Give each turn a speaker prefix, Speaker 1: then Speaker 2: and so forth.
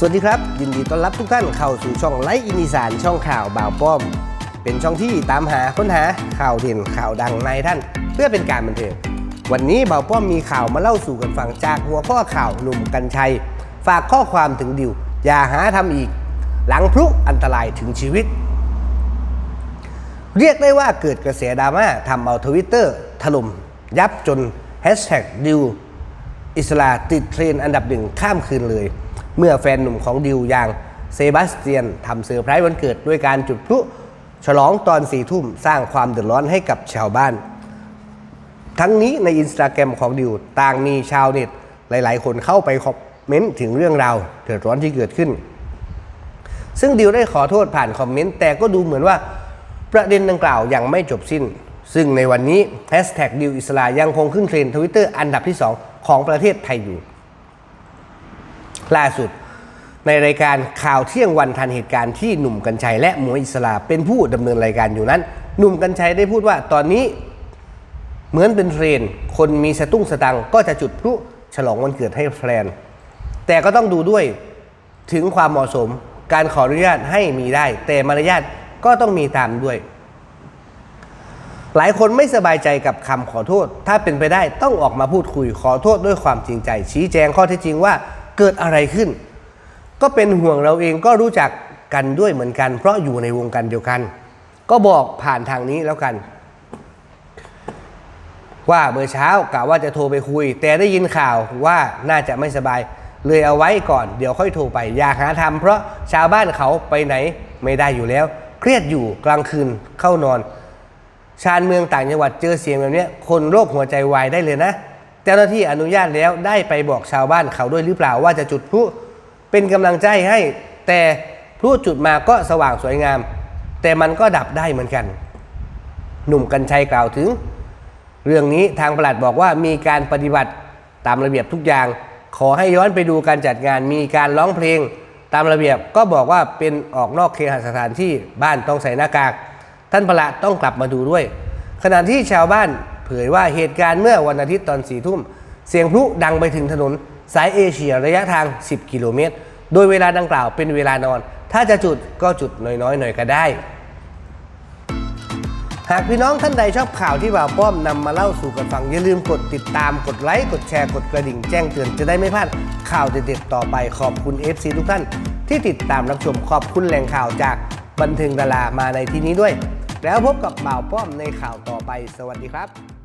Speaker 1: สวัสดีครับ ยินดีต้อนรับทุกท่านเข้าสู่ช่องไลฟ์อินิสานช่องข่าวบ่าวป้อม เป็นช่องที่ตามหาค้นหาข่าวเด่นข่าวดังในท่าน เพื่อเป็นการบันเทิงวันนี้บ่าวป้อมมีข่าวมาเล่าสู่กันฟังจากหัวข้อข่าวหนุ่มกัญชัย ฝากข้อความถึงดิว อย่าหาทำอีก หลังพลุอันตรายถึงชีวิต เรียกได้ว่าเกิดกระแสดราม่าทำเอาทวิตเตอร์ถล่มยับจนแฮชแท็กดิวอิสลาติดเทรนด์อันดับหนึ่งข้ามคืนเลย เมื่อแฟนหนุ่มของดิวอย่างเซบาสเตียนทำเซอร์ไพรส์วันเกิดด้วยการจุดพลุฉลองตอนสี่ทุ่มสร้างความเดือดร้อนให้กับชาวบ้าน ทั้งนี้ในอินสตาแกรมของดิวต่างมีชาวเน็ตหลาย ๆ คนเข้าไปคอมเมนต์ถึงเรื่องราวเดือดร้อนที่เกิดขึ้น ซึ่งดิวได้ขอโทษผ่านคอมเมนต์แต่ก็ดูเหมือนว่าประเด็นดังกล่าวยังไม่จบสิ้น ซึ่งในวันนี้แฮชแท็กดิวอิสลายังคงขึ้นเทรนด์ทวิตเตอร์อันดับที่ 2 ของประเทศไทยอยู่ ล่าสุด ในรายการข่าวเที่ยงวันทันเหตุการณ์ที่หนุ่มกัญชัยและหมวยอิสลาเป็นผู้ดำเนินรายการอยู่นั้น หนุ่มกัญชัยได้พูดว่าตอนนี้เหมือนเป็นเทรน คนมีสตุ้งสตังก็จะจุดพลุฉลองวันเกิดให้แฟน แต่ก็ต้องดูด้วยถึงความเหมาะสมการขออนุญาตให้มีได้ แต่มารยาทก็ต้องมีตามด้วย หลายคนไม่สบายใจกับคำขอโทษ ถ้าเป็นไปได้ต้องออกมาพูดคุยขอโทษด้วยความจริงใจ ชี้แจงข้อเท็จจริงว่า เกิดอะไรขึ้น ก็เป็นห่วงเราเองก็รู้จักกันด้วยเหมือนกัน เพราะอยู่ในวงการเดียวกัน ก็บอกผ่านทางนี้แล้วกัน ว่าเมื่อเช้ากะว่าจะโทรไปคุย แต่ได้ยินข่าวว่าน่าจะไม่สบาย เลยเอาไว้ก่อน เดี๋ยวค่อยโทรไป อยากหาทำเพราะชาวบ้านเขาไปไหนไม่ได้อยู่แล้ว เครียดอยู่กลางคืนเข้านอน ชานเมืองต่างจังหวัดเจอเสียงแบบนี้คนโรคหัวใจวายได้เลยนะ จ้าหน้าที่อนุญาตแล้วได้ไปบอกชาวบ้านเขาด้วยหรือเปล่าว่าจะจุดพลุเป็นกำลังใจให้ แต่พลุจุดมาก็สว่างสวยงาม แต่มันก็ดับได้เหมือนกัน หนุ่มกัญชัยกล่าวถึง เรื่องนี้ทางประหลัดบอกว่ามีการปฏิบัติตามระเบียบทุกอย่าง ขอให้ย้อนไปดูการจัดงานมีการร้องเพลง ตามระเบียบก็บอกว่าเป็นออกนอกเคหสถานที่บ้านต้องใส่หน้ากาก ท่านประหลัดต้องกลับมาดูด้วย ขณะที่ชาวบ้าน เผยว่าเหตุการณ์เมื่อวันอาทิตย์ตอนสี่ทุ่ม เสียงพลุดังไปถึงถนน สายเอเชียระยะทาง 10 กิโลเมตร โดยเวลาดังกล่าวเป็นเวลานอน ถ้าจะจุดก็จุดน้อยๆหน่อยก็ได้ หากพี่น้องท่านใดชอบข่าวที่บ่าวป้อมนำมาเล่าสู่กันฟัง อย่าลืมกดติดตามกดไลค์กดแชร์กดกระดิ่งแจ้งเตือนจะได้ไม่พลาดข่าวเด็ดๆต่อไปขอบคุณ FC ทุกท่าน ที่ติดตามรับชมขอบคุณแหล่งข่าวจากบันเทิงดารามาในที่นี้ด้วย แล้วพบกับบ่าวป้อมในข่าวต่อไป สวัสดีครับ